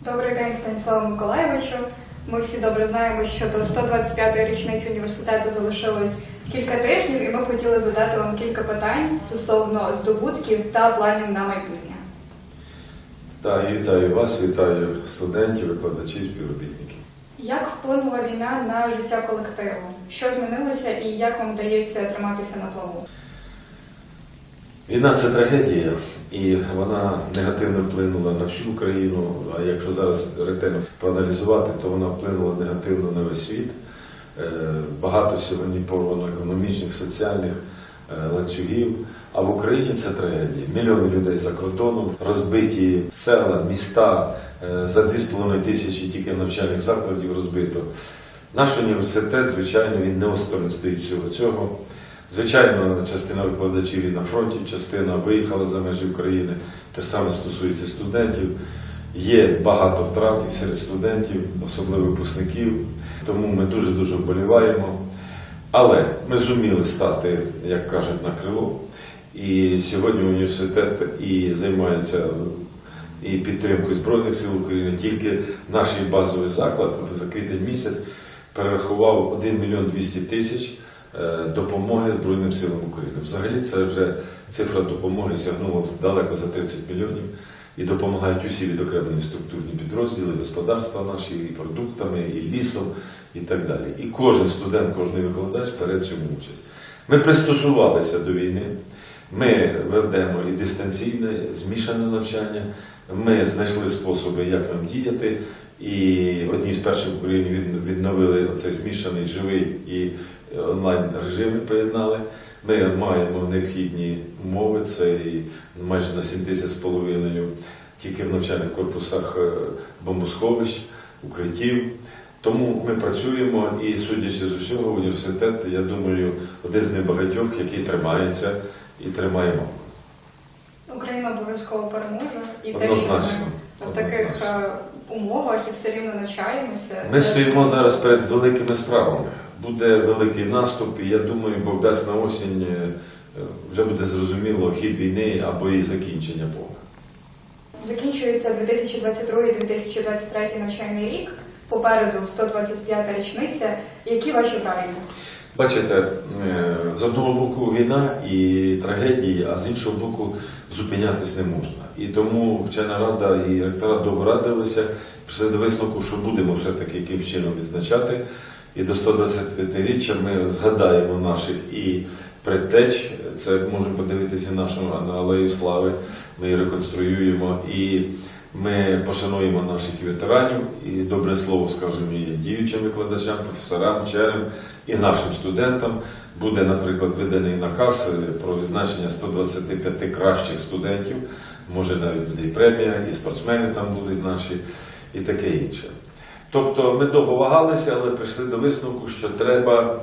Добрий день, Станіславу Миколаєвичу. Ми всі добре знаємо, що до 125-ї річниці університету залишилось кілька тижнів, і ми хотіли задати вам кілька питань стосовно здобутків та планів на майбутнє. Так, і вітаю вас, вітаю студентів, викладачів, співробітників. Як вплинула війна на життя колективу? Що змінилося і як вам вдається триматися на плаву? Війна це трагедія, і вона негативно вплинула на всю Україну. А якщо зараз ретельно проаналізувати, то вона вплинула негативно на весь світ. Е, Багато сьогодні порвано економічних, соціальних е, ланцюгів. А в Україні це трагедія. Мільйони людей за кордоном, розбиті села, міста, е, за 2,5 тисячі тільки навчальних закладів розбито. Наш університет, звичайно, він не осторонь стоїть всього цього. Звичайно, частина викладачів і на фронті, частина виїхала за межі України. Те саме стосується студентів. Є багато втрат і серед студентів, особливо випускників. Тому ми дуже-дуже вболіваємо. Але ми зуміли стати, як кажуть, на крило. І сьогодні університет і займається і підтримкою Збройних сил України. Тільки наш базовий заклад за квітень місяць перерахував 1 мільйон 200 тисяч допомоги Збройним силам України. Взагалі це вже цифра допомоги сягнула далеко за 30 мільйонів і допомагають усі відокремлені структурні підрозділи, господарства наші, і продуктами, і лісом, і так далі. І кожен студент, кожен викладач бере цьому участь. Ми пристосувалися до війни. Ми ведемо і дистанційне, змішане навчання. Ми знайшли способи, як нам діяти. І одні з перших в Україні відновили оцей змішаний живий і онлайн режими поєднали. Ми маємо необхідні умови, це і майже на 7 тисяч з половиною тільки в навчальних корпусах е, бомбосховищ, укриттів. Тому ми працюємо і, судячи з усього, університет, я думаю, один з небагатьох, який тримається і тримає мову. Україна обов'язково переможе і те, що Однозначно. ми в таких Однозначно. е, умовах і все рівно навчаємося. Ми стоїмо зараз перед великими справами. Буде великий наступ, і я думаю, Бог дасть на осінь е, вже буде зрозуміло хід війни або її закінчення Бога. Закінчується 2022-2023 навчальний рік. Попереду 125-та річниця. Які ваші враження? Бачите, е, з одного боку війна і трагедії, а з іншого боку зупинятись не можна. І тому вчена рада і ректора довго радилися, прийшли до висновку, що будемо все-таки яким чином відзначати. І до 125-річчя ми згадаємо наших і предтеч, це можемо подивитися нашу на алею слави, ми реконструюємо і ми пошануємо наших ветеранів і добре слово скажемо і діючим викладачам, професорам, вченим і нашим студентам. Буде, наприклад, виданий наказ е, про відзначення 125 кращих студентів. Може навіть буде і премія, і спортсмени там будуть наші, і таке інше. Тобто ми довго вагалися, але прийшли до висновку, що треба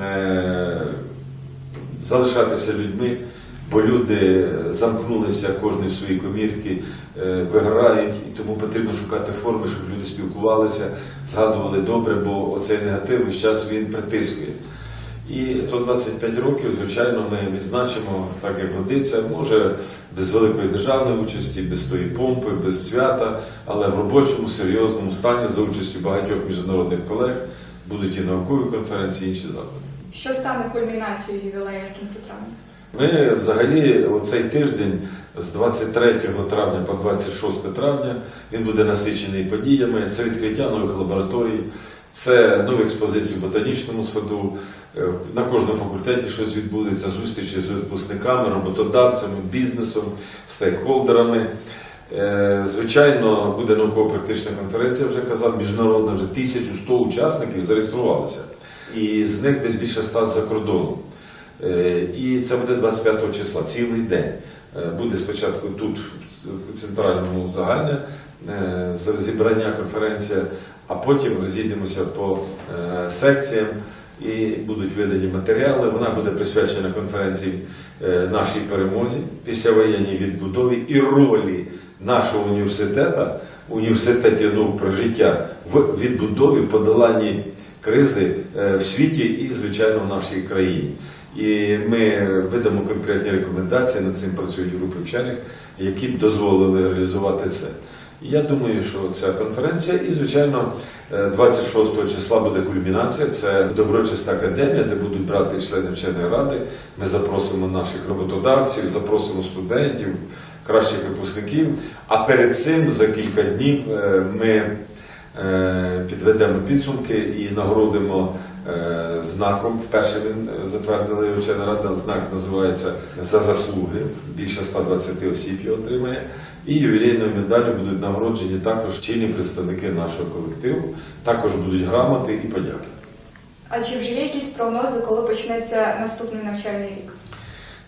е, залишатися людьми, бо люди замкнулися кожен в свої комірки, е, виграють, і тому потрібно шукати форми, щоб люди спілкувалися, згадували добре, бо оцей негатив весь час він притискує. І 125 років, звичайно, ми відзначимо так, як годиться, може без великої державної участі, без тої помпи, без свята, але в робочому, серйозному стані за участю багатьох міжнародних колег будуть і наукові конференції, і інші заходи. Що стане кульмінацією ювілею в кінці травня? Ми взагалі оцей тиждень з 23 травня по 26 травня він буде насичений подіями. Це відкриття нових лабораторій, це нові експозиції в ботанічному саду. Е, На кожному факультеті щось відбудеться, зустрічі з випускниками, роботодавцями, бізнесом, стейкхолдерами. Е, Звичайно, буде науково-практична конференція, вже казав, міжнародна, вже 1100 учасників зареєструвалися. І з них десь більше 100 з-за кордону. Е, І це буде 25 числа, цілий день. Буде спочатку тут, в центральному загальне зібрання конференція, а потім розійдемося по е, секціям і будуть видані матеріали. Вона буде присвячена конференції е, нашій перемозі, післявоєнній відбудові і ролі нашого університету, університеті наук про життя в відбудові, в подоланні кризи е, в світі і, звичайно, в нашій країні. І ми видамо конкретні рекомендації, над цим працюють групи вчених, які б дозволили реалізувати це. Я думаю, що ця конференція, і звичайно, е, 26 числа буде кульмінація. Це доброчиста академія, де будуть брати члени вченої ради. Ми запросимо наших роботодавців, запросимо студентів, кращих випускників. А перед цим за кілька днів е, ми е, підведемо підсумки і нагородимо е, знаком. Вперше він е, затвердили вчена рада. Знак називається за заслуги. Більше 120 осіб його отримає. І ювілейною медаллю будуть нагороджені також чинні представники нашого колективу. Також будуть грамоти і подяки. А чи вже є якісь прогнози, коли почнеться наступний навчальний рік?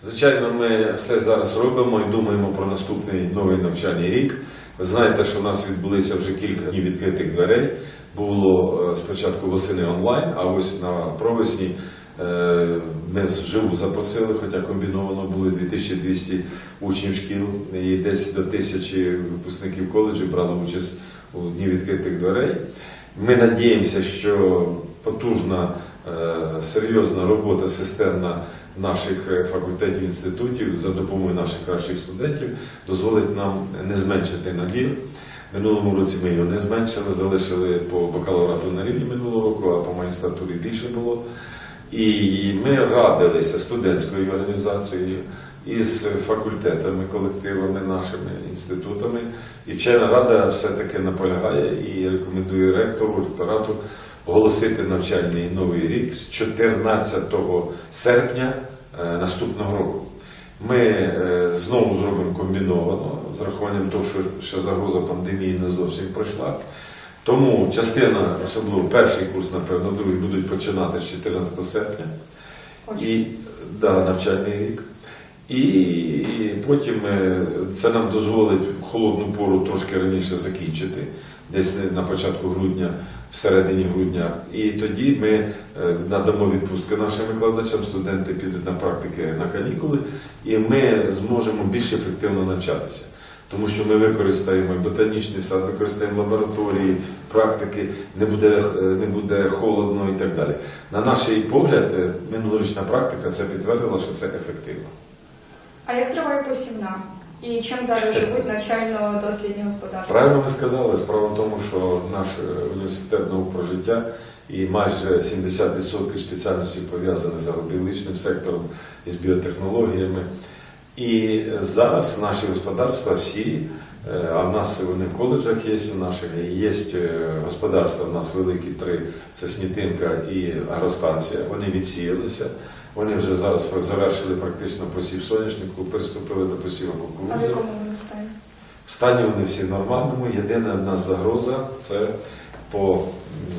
Звичайно, ми все зараз робимо і думаємо про наступний новий навчальний рік. Ви знаєте, що у нас відбулися вже кілька днів відкритих дверей. Було е, спочатку восени онлайн, а ось на провесні е, ми вживу запросили, хоча комбіновано були 2200 учнів шкіл і десь до тисячі випускників коледжів брали участь у дні відкритих дверей. Ми надіємося, що потужна, е, серйозна робота системна наших е, факультетів інститутів за допомогою наших кращих студентів дозволить нам не зменшити набір. Минулому році ми його не зменшили, залишили по бакалаврату на рівні минулого року, а по магістратурі більше було. І ми радилися студентською організацією із факультетами, колективами, нашими інститутами. І вчена рада все-таки наполягає і рекомендує ректору, ректорату оголосити навчальний новий рік з 14 серпня е, наступного року. Ми е, знову зробимо комбіновано з рахуванням того, що ще загроза пандемії не зовсім пройшла. Тому частина, особливо перший курс, напевно, другий будуть починати з 14 серпня і да, навчальний рік. І потім е, це нам дозволить холодну пору трошки раніше закінчити, десь на початку грудня, в середині грудня. І тоді ми е, надамо відпустки нашим викладачам, студенти підуть на практики на канікули, і ми зможемо більш ефективно навчатися. Тому що ми використаємо ботанічний сад, використаємо лабораторії, практики, не буде, е, не буде холодно і так далі. На наш погляд, е, минулорічна практика це підтвердила, що це ефективно. А як триває посівна? І чим зараз живуть навчально-дослідні господарства? Правильно ви сказали, справа в тому, що наш е, університет наук про і майже 70% спеціальностей пов'язані з агробіологічним сектором і з біотехнологіями. І зараз наші господарства всі, е, а в нас вони в коледжах є, в наших є е, господарства, в нас великі три, це Снітинка і агростанція, вони відсіялися. Вони вже зараз завершили практично посів соняшнику, приступили до посіву А в кукурудзи. якому вони стані? В стані вони всі нормальному. Єдина в нас загроза це по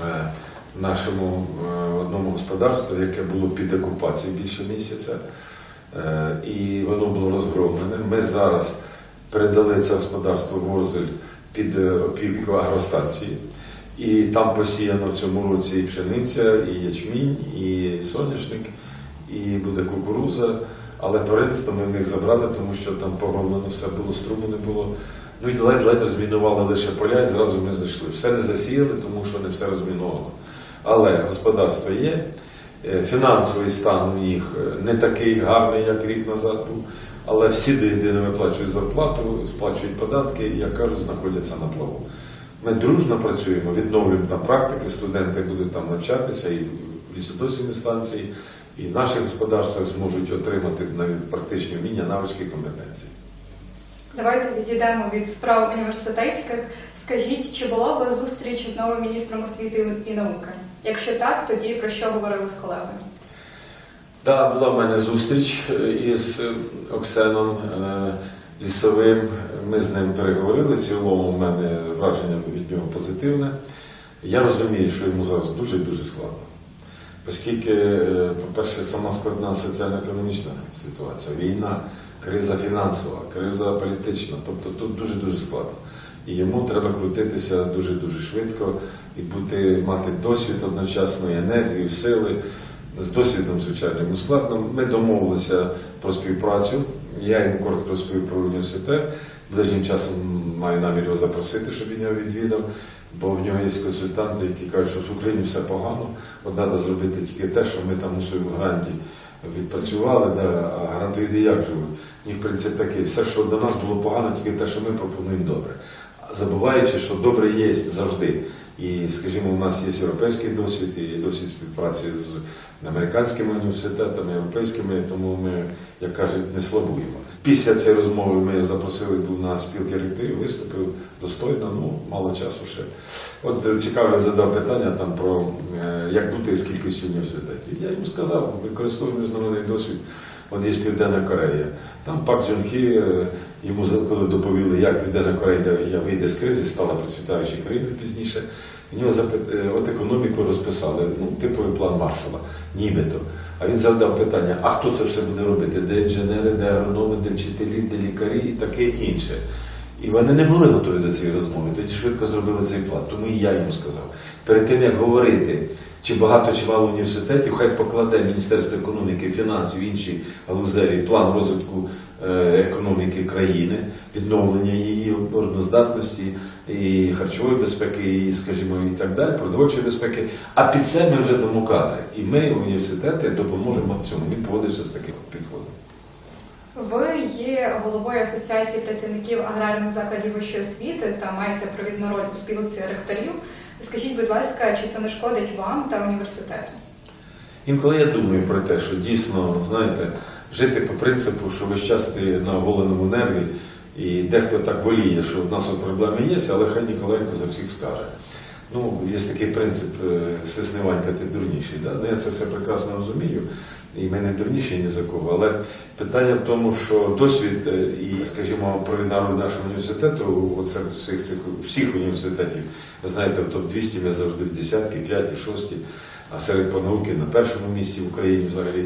е, нашому е, одному господарству, яке було під окупацією більше місяця, Е, і воно було розгромлене. Ми зараз передали це господарство Ворзель під опіку агростанції. І там посіяно в цьому році і пшениця, і ячмінь, і соняшник, і буде кукуруза. Але тваринство ми в них забрали, тому що там погромлено все було, струму не було. Ну і ледь-ледь розмінували лише поля, і зразу ми зайшли. Все не засіяли, тому що не все розміновано. Але господарство є, е, фінансовий стан у них е, не такий гарний, як рік назад був. Але всі до єдиного виплачують зарплату, сплачують податки і, як кажуть, знаходяться на плаву. Ми дружно працюємо, відновлюємо там практики, студенти будуть там навчатися і в лісодосвідні станції, і наші господарства зможуть отримати навіть практичні вміння, навички і компетенції. Давайте відійдемо від справ університетських. Скажіть, чи була у вас зустріч з новим міністром освіти і науки? Якщо так, тоді про що говорили з колегами? Так, була в мене зустріч е, із е, Оксеном е, Лісовим. Ми з ним переговорили. В цілому в мене враження від нього позитивне. Я розумію, що йому зараз дуже-дуже складно. Оскільки, е, по-перше, сама складна соціально-економічна ситуація, війна, криза фінансова, криза політична, тобто тут дуже-дуже складно. І йому треба крутитися дуже-дуже швидко і бути, мати досвід одночасно, і енергію, сили. З досвідом, звичайно, йому складно. Ми домовилися про співпрацю. Я йому коротко розповів про університет. Ближнім часом маю намір його запросити, щоб він його відвідав, бо в нього є консультанти, які кажуть, що в Україні все погано, от треба зробити тільки те, що ми там у своєму гранті відпрацювали, да, а грантоїди як живуть. Їх принцип такий, все, що до нас було погано, тільки те, що ми пропонуємо добре. Забуваючи, що добре є завжди. І, скажімо, у нас є європейський досвід і досвід співпраці з американськими університетами, європейськими, тому ми, як кажуть, не слабуємо. Після цієї розмови ми запросили був на спілки ректорів, виступив достойно, ну мало часу ще. От е, цікаве задав питання там про е, як бути з кількістю університетів. Я йому сказав, використовую міжнародний досвід. От є Південна Корея. Там Пак Джонхі, е, йому коли доповіли, як Південна Корея йде- вийде з кризи, стала процвітаючою країною пізніше. В нього запит... е, от економіку розписали, ну, типовий план маршала, нібито. А він задав питання: а хто це все буде робити? Де інженери, де агрономи, де вчителі, де лікарі і таке інше. І вони не були готові до цієї розмови. Тоді швидко зробили цей план. Тому і я йому сказав. Перед тим як говорити, чи багато чи мало університетів, хай покладе Міністерство економіки, фінансів, інші галузеві план розвитку е, економіки країни, відновлення її обороноздатності і харчової безпеки, і, скажімо, і так далі, продовольчої безпеки. А під це ми вже дамо кадри. І ми, університети, допоможемо в цьому. Він погодився з таким підходом. Ви є головою Асоціації працівників аграрних закладів вищої освіти та маєте провідну роль у спілці ректорів. Скажіть, будь ласка, чи це не шкодить вам та університету? Інколи я думаю про те, що дійсно, знаєте, жити по принципу, що весь час ти на оголеному нерві, і дехто так воліє, що в нас от проблеми є, але хай Ніколенко за всіх скаже. Ну, є такий принцип е, свисни Ванька, ти дурніший. Да? Ну, я це все прекрасно розумію, і ми не дурніші ні за кого. Але питання в тому, що досвід е, і, скажімо, провідна нашого університету, оце всіх цих всіх університетів, ви знаєте, в топ-200 ми завжди в десятки, п'яті, шості, а серед понауки на першому місці в Україні взагалі.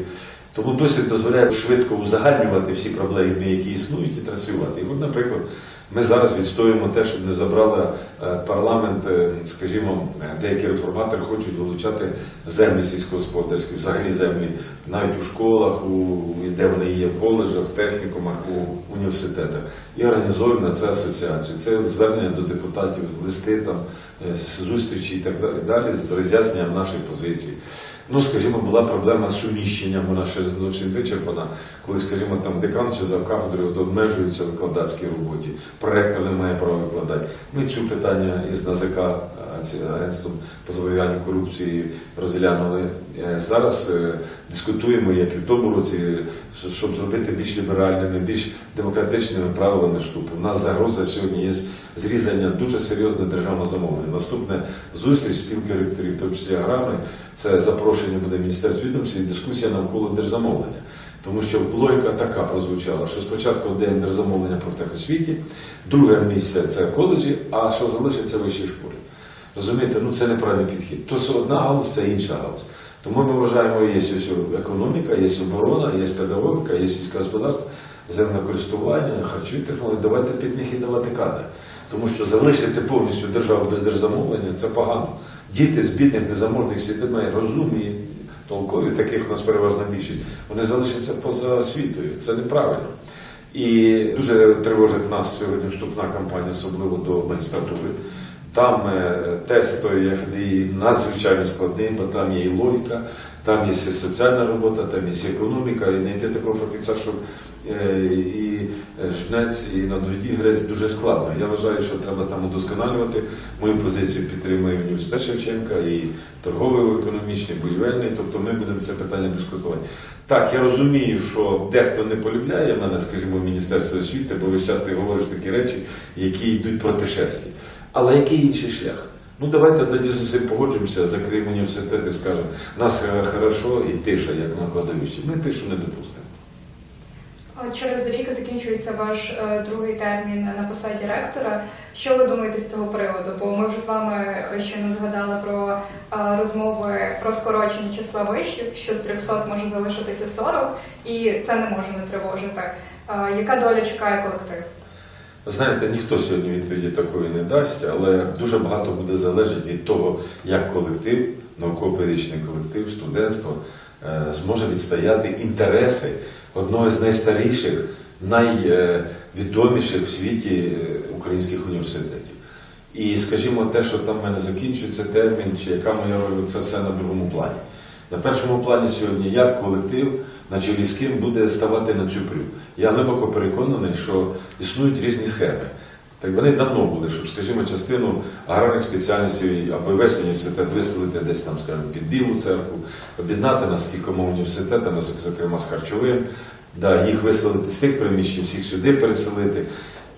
Тому досвід дозволяє швидко узагальнювати всі проблеми, які існують, і транслювати. І от, наприклад, ми зараз відстоюємо те, щоб не забрали е, парламент, е, скажімо, е, деякі реформатори хочуть вилучати землі сільськогосподарські, взагалі землі, навіть у школах, у, де вони є, в коледжах, технікумах, у університетах. І організуємо на це асоціацію. Це звернення до депутатів, листи там, зустрічі і так далі з роз'ясненням нашої позиції. Ну, скажімо, була проблема з суміщенням, вона ще зовсім вичерпана, коли, скажімо, там декан чи завкафедрою обмежується в викладацькій роботі, проектор не має права викладати. Ми цю питання із НАЗК, ці- агентством по запобіганню корупції розглянули. Е, Зараз е, дискутуємо, як і в тому році, щоб зробити більш ліберальними, більш демократичними правилами вступу. У нас загроза сьогодні є зрізання дуже серйозне державного замовлення. Наступне зустріч спілки ректорів, тому числі аграми, це запрошення буде Міністерства відомості і дискусія навколо держзамовлення. Тому що логіка така прозвучала, що спочатку даємо держзамовлення про техосвіті, друге місце це коледжі, а що залишиться вищій школі. Розумієте, ну це неправильний підхід. То одна галузь, це інша галузь. Тому ми вважаємо, є економіка, є оборона, є педагогіка, є сільське господарство, землекористування, харчові технології. Давайте під них і давати кадри. Тому що залишити повністю державу без держзамовлення це погано. Діти з бідних, незаможних сімей, розумні, толкові, таких у нас переважна більшість, вони залишаться поза освітою. Це неправильно. І дуже тривожить нас сьогодні вступна кампанія, особливо до магістратури. Там е, тест ФДІ надзвичайно складний, бо там є і логіка, там є і соціальна робота, там є і економіка, і знайти такого фахівця, щоб е, і е, жнець, і на дуді грець дуже складно. Я вважаю, що треба там удосконалювати. Мою позицію підтримує університет Шевченка і торговий, економічний, будівельний. Тобто ми будемо це питання дискутувати. Так, я розумію, що дехто не полюбляє мене, скажімо, Міністерство освіти, бо ви часто говориш такі речі, які йдуть проти шерсті. Але який інший шлях? Ну давайте тоді з усім погоджуємося, закриємо університет і скажемо, нас е, хорошо і тиша, як на кладовищі. Ми тишу не допустимо. Через рік закінчується ваш е, другий термін на посаді ректора. Що ви думаєте з цього приводу? Бо ми вже з вами щойно згадали про е, розмови про скорочення числа вишів, що з 300 може залишитися 40, і це не може не тривожити. Е, яка доля чекає колектив? Знаєте, ніхто сьогодні відповіді такої не дасть, але дуже багато буде залежати від того, як колектив, науково-педагогічний колектив, студентство е, зможе відстояти інтереси одного з найстаріших, найвідоміших в світі е, українських університетів. І скажімо, те, що там в мене закінчується термін, чи яка моя роль, це все на другому плані. На першому плані сьогодні як колектив, на чолі з ким буде ставати на цю прю. Я глибоко переконаний, що існують різні схеми. Так вони давно були, щоб, скажімо, частину аграрних спеціальностей або весь університет виселити десь там, скажімо, під Білу церкву, об'єднати нас з кількома університетами, зокрема з харчовим, да, їх виселити з тих приміщень, всіх сюди переселити.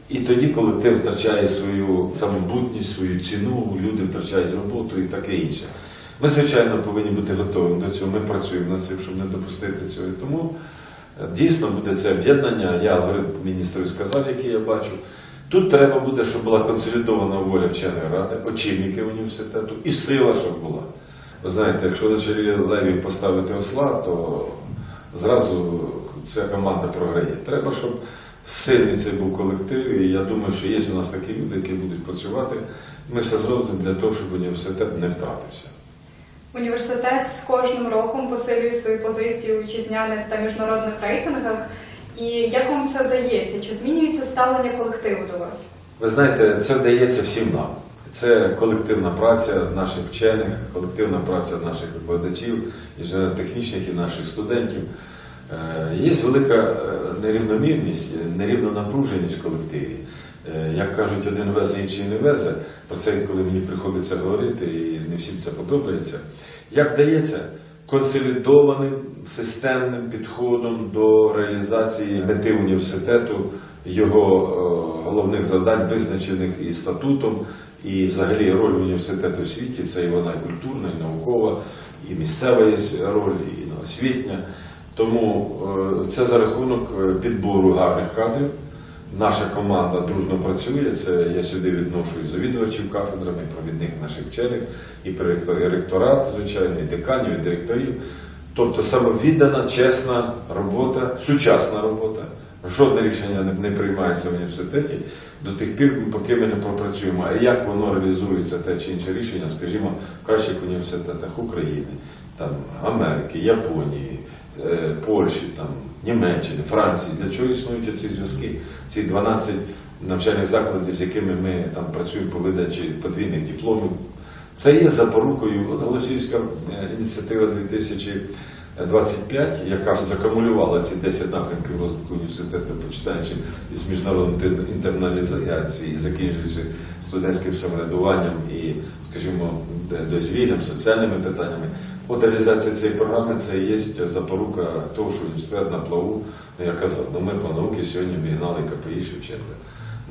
І тоді колектив втрачає свою самобутність, свою ціну, люди втрачають роботу і таке інше. Ми, звичайно, повинні бути готовими до цього. Ми працюємо над цим, щоб не допустити цього. Тому е, дійсно буде це об'єднання. Я алгоритм сказав, який я бачу. Тут треба буде, щоб була консолідована воля вченої ради, очільників університету і сила, щоб була. Ви знаєте, якщо на чолі левів поставити осла, то зразу ця команда програє. Треба, щоб сильний цей був колектив, і я думаю, що є у нас такі люди, які будуть працювати. Ми все зробимо для того, щоб університет не втратився. Університет з кожним роком посилює свої позиції у вітчизняних та міжнародних рейтингах. І як вам це вдається? Чи змінюється ставлення колективу до вас? Ви знаєте, це вдається всім нам. Це колективна праця наших вчених, колективна праця наших викладачів, інженерно-технічних і наших студентів. Е, Є велика е, нерівномірність, нерівнонапруженість в колективі. Е, Як кажуть, один везе, інший не везе. Про це коли мені приходиться говорити, і не всім це подобається. Як вдається? Консолідованим системним підходом до реалізації мети університету, його е, головних завдань, визначених і статутом, і взагалі роль університету в світі це і вона і культурна, і наукова, і місцева є роль, і освітня. Тому е, це за рахунок е, підбору гарних кадрів. Наша команда дружно працює. Це я сюди відношу завідувачів кафедрами, провідних наших вчених, і ректорат, звичайно, і деканів, і директорів. Тобто самовіддана, чесна робота, сучасна робота. Жодне рішення не, приймається в університеті до тих пір, поки ми не пропрацюємо. А як воно реалізується те чи інше рішення, скажімо, в кращих університетах України, там, Америки, Японії, Польщі, там, Німеччини, Франції. Для чого існують ці зв'язки? Ці 12 навчальних закладів, з якими ми там працюємо по видачі подвійних дипломів. Це є запорукою От Голосіївська е, ініціатива 2025, яка закумулювала ці 10 напрямків розвитку університету, починаючи з міжнародної інтерналізації закінчуючи студентським самоврядуванням і, скажімо, дозвіллям, соціальними питаннями. От реалізація цієї програми це є запорука того, що університет на плаву. Ну, я казав, ну ми по науці сьогодні обігнали КПІ Шевченка.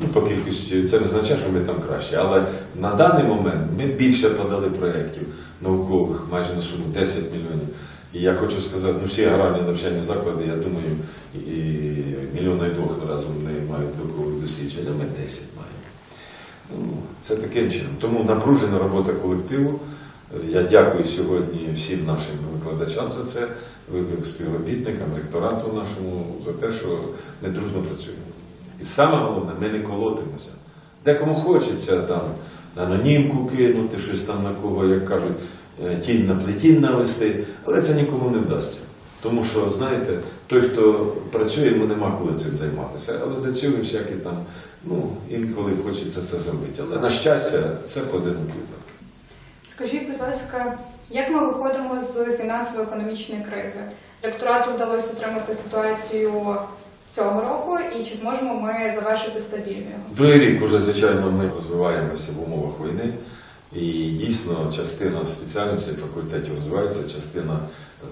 Ну, по кількості це не означає, що ми там краще, але на даний момент ми більше подали проєктів наукових, майже на суму 10 мільйонів. І я хочу сказати, ну всі аграрні навчальні заклади, я думаю, і мільйона і двох разом не мають наукових досліджень, а ми 10 маємо. Ну, це таким чином. Тому напружена робота колективу. Я дякую сьогодні всім нашим викладачам за це, співробітникам, ректорату нашому за те, що ми дружно працюємо. І саме головне, ми не колотимося. Декому хочеться там анонімку кинути, щось там на кого, як кажуть, е, тінь на плетінь навести, але це нікому не вдасться. Тому що, знаєте, той, хто працює, йому нема коли цим займатися. Але до цього всякі там, ну, інколи хочеться це зробити. Але на щастя, це поодинокі випадки. Скажіть, будь ласка, як ми виходимо з фінансово-економічної кризи? Ректорату вдалося утримати ситуацію цього року, і чи зможемо ми завершити стабільно? Другий рік уже, звичайно, ми розвиваємося в умовах війни. І дійсно частина спеціальностей факультетів розвивається, частина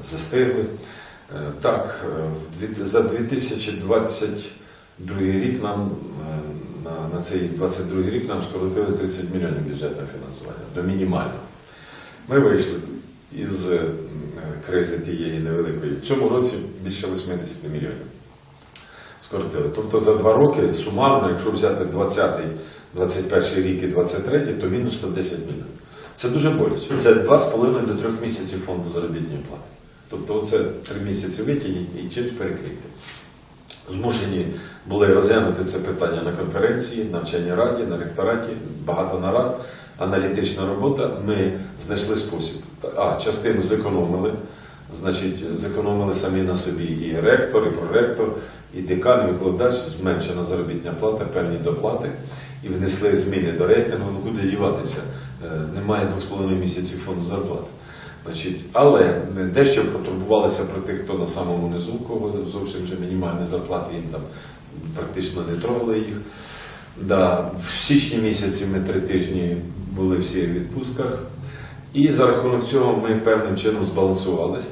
застигли. Е, Так, е, за 2022 рік нам е, на, на цей 22 рік нам скоротили 30 мільйонів бюджетного фінансування до мінімального. Ми вийшли із е, кризи тієї невеликої. В цьому році більше 80 мільйонів скоротили. Тобто за два роки сумарно, якщо взяти 20-й, 21 рік і 23, то мінус 110 мільйонів. Це дуже боляче. Це 2,5 до 3 місяців фонду заробітної плати. Тобто це 3 місяці витягніть і чимось перекрити. Змушені були розглянути це питання на конференції, навчальній раді, на ректораті, багато нарад, аналітична робота. Ми знайшли спосіб. А, частину зекономили, значить, зекономили самі на собі і ректор, і проректор, і декан, і викладач, зменшена заробітна плата, певні доплати, і внесли зміни до рейтингу. Ну куди діватися? Е, Немає 2,5 місяців фонду зарплати. Значить, але дещо потурбувалися про тих, хто на самому низу, кого зовсім вже мінімальні зарплати, їм там практично не трогали їх. Да, в січні місяці ми три тижні були всі в відпустках, і за рахунок цього ми певним чином збалансувались.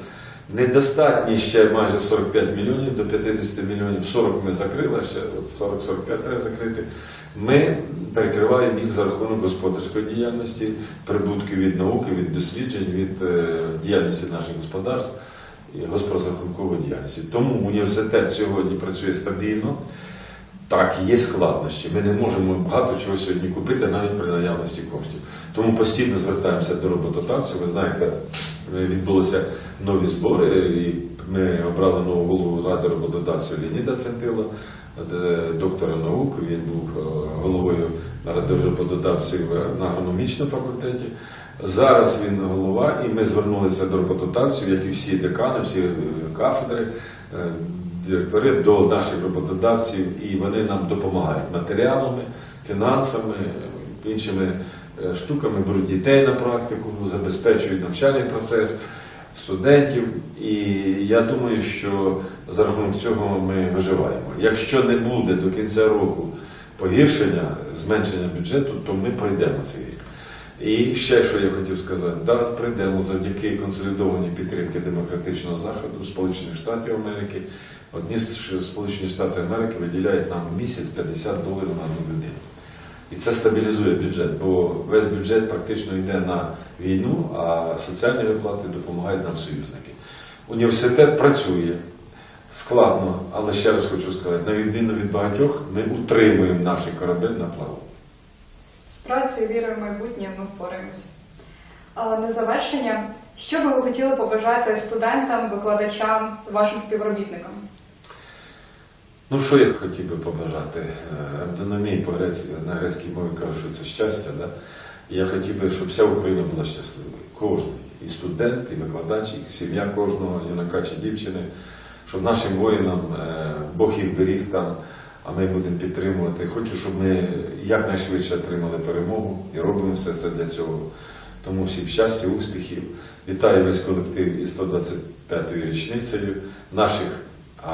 Недостатні ще майже 45 мільйонів до 50 мільйонів. 40 ми закрили, ще 40-45 треба закрити. Ми перекриваємо їх за рахунок господарської діяльності, прибутків від науки, від досліджень, від е, діяльності наших господарств і господарсько діяльності. Тому університет сьогодні працює стабільно. Так, є складнощі. Ми не можемо багато чого сьогодні купити навіть при наявності коштів. Тому постійно звертаємося до роботодавців. Ви знаєте, відбулися нові збори, і ми обрали нового голову ради роботодавців Леоніда Центила, доктора наук. Він був е, головою ради роботодавців на агрономічному факультеті. Зараз він голова, і ми звернулися до роботодавців, як і всі декани, всі кафедри, е, директори до наших роботодавців, і вони нам допомагають матеріалами, фінансами, іншими е, штуками, беруть дітей на практику, забезпечують навчальний процес студентів. І я думаю, що за рахунок цього ми виживаємо. Якщо не буде до кінця року погіршення, зменшення бюджету, то ми пройдемо цей. І ще що я хотів сказати, да, прийдемо завдяки консолідованій підтримки демократичного заходу Сполучених Штатів Америки. Одні Сполучені Штати Америки виділяють нам місяць 50 доларів на одну людину. І це стабілізує бюджет, бо весь бюджет практично йде на війну, а соціальні виплати допомагають нам союзники. Університет працює складно, але ще раз хочу сказати, на відміну від багатьох, ми утримуємо наш корабель на плаву. З працею, вірою в майбутнє ми впораємось. На завершення, що би ви хотіли побажати студентам, викладачам, вашим співробітникам? Ну, що я хотів би побажати? Е, Евдономії по греці, на грецькій мові кажуть, що це щастя. Да? Я хотів би, щоб вся Україна була щасливою. Кожен. І студент, і викладач, і сім'я кожного, юнака чи дівчини, щоб нашим воїнам е, Бог їх беріг там, а ми будемо підтримувати. Хочу, щоб ми якнайшвидше отримали перемогу і робимо все це для цього. Тому всім щастя, успіхів. Вітаю весь колектив із 125-ю річницею наших,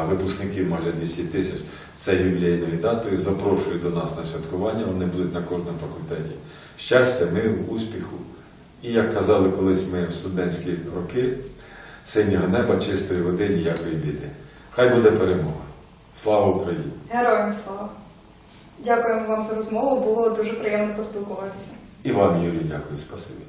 випускників майже 200 тисяч. Це ювілейною датою. Запрошую до нас на святкування. Вони будуть на кожному факультеті. Щастя, миру, успіху. І як казали колись ми в студентські роки, синього неба, чистої води, ніякої біди. Хай буде перемога. Слава Україні! Героям слава! Дякуємо вам за розмову, було дуже приємно поспілкуватися. І вам, Юрій, дякую, спасибі.